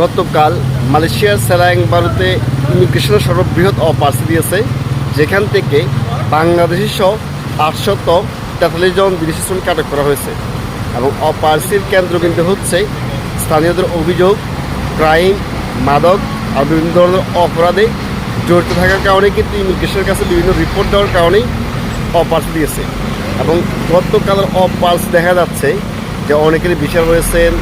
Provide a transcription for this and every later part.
গতকাল মালয়েশিয়ার সেরাং বারুতে ইমিগ্রেশনের সর্ববৃহৎ অপার্সি দিয়েছে, যেখান থেকে বাংলাদেশি সহ আটশত তেতাল্লিশ জন বিদেশি শ্রমিক আটক করা হয়েছে। এবং অপার্সির কেন্দ্রবিন্দু হচ্ছে স্থানীয়দের অভিযোগ, ক্রাইম, মাদক আর বিভিন্ন ধরনের অপরাধে জড়িত থাকার কারণে কিন্তু ইমিগ্রেশনের কাছে বিভিন্ন রিপোর্ট দেওয়ার কারণেই অপার্স দিয়েছে। এবং গতকালের অপার্স দেখা যাচ্ছে যে অনেকেরই বিচার হয়েছেন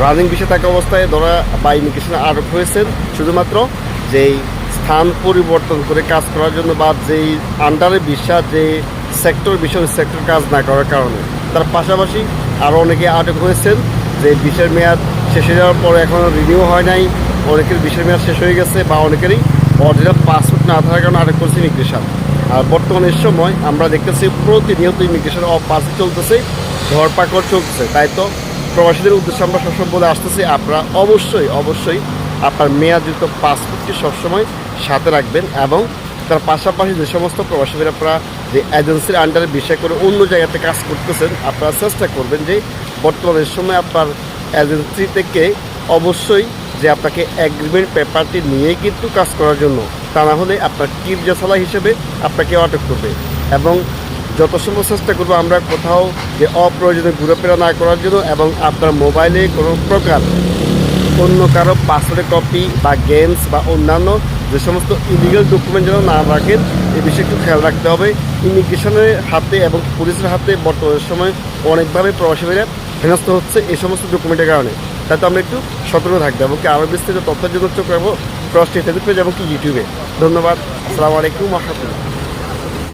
রানিং বিষয় থাকা অবস্থায় ধরা বা ইমিগ্রেশনে আটক হয়েছেন শুধুমাত্র যেই স্থান পরিবর্তন করে কাজ করার জন্য বা যেই আন্ডারে ভিসা যে সেক্টর বিষয় সেক্টর কাজ না করার কারণে। তার পাশাপাশি আরও অনেকে আটক হয়েছেন যে বিষের মেয়াদ শেষ হয়ে যাওয়ার পরে এখনও রিনিউ হয় নাই, অনেকের বিষের মেয়াদ শেষ হয়ে গেছে বা অনেকেরই অরিজিনাল পাসপোর্ট না থাকার কারণে আটক করছে ইমিগ্রেশন আর বর্তমানে সময় আমরা দেখতেছি প্রতিনিয়ত ইমিগ্রেশন অফ পাস চলতেছে ধরপাকড় চলতেছে, তাই তো? প্রবাসীদের উদ্দেশ্যে আমরা সবসময় বলে আসতেছি, আপনারা অবশ্যই অবশ্যই আপনার মেয়াদযুক্ত পাসপোর্টটি সবসময় সাথে রাখবেন এবং তার পাশাপাশি যে সমস্ত প্রবাসীদের আপনারা যে এজেন্সির আন্ডারে বিষয় করে অন্য জায়গাতে কাজ করতেছেন, আপনারা চেষ্টা করবেন যে বর্তমানের সময় আপনার এজেন্সি থেকে অবশ্যই যে আপনাকে অ্যাগ্রিমেন্ট পেপারটি নিয়েই কিন্তু কাজ করার জন্য, তা না হলে আপনার টিপ জেসালা হিসেবে আপনাকে আটক করবে এবং যত সম্ভব চেষ্টা করব আমরা কোথাও যে অপ্রয়োজনীয় ঘুরেফেরা না করার জন্য এবং আপনার মোবাইলে কোনো প্রকার অন্য কারও পাসওয়ার্ডের কপি বা গেমস বা অন্যান্য যে সমস্ত ইলিগাল ডকুমেন্ট যেন না রাখেন এই বিষয়ে একটু খেয়াল রাখতে হবে। ইমিগ্রেশনের হাতে এবং পুলিশের হাতে বর্তমান সময় অনেকভাবে প্রবাসীরা হেনস্থ হচ্ছে এই সমস্ত ডকুমেন্টের কারণে। তাই তো আমরা একটু সতর্ক থাকতে হবে আরও বিস্তারিত তথ্যের জন্য চোখ রাখব প্রবাসী ফেসবুক পেজ এবং কি ইউটিউবে ধন্যবাদ। আসসালামু আলাইকুম। রহমতুল্লাহ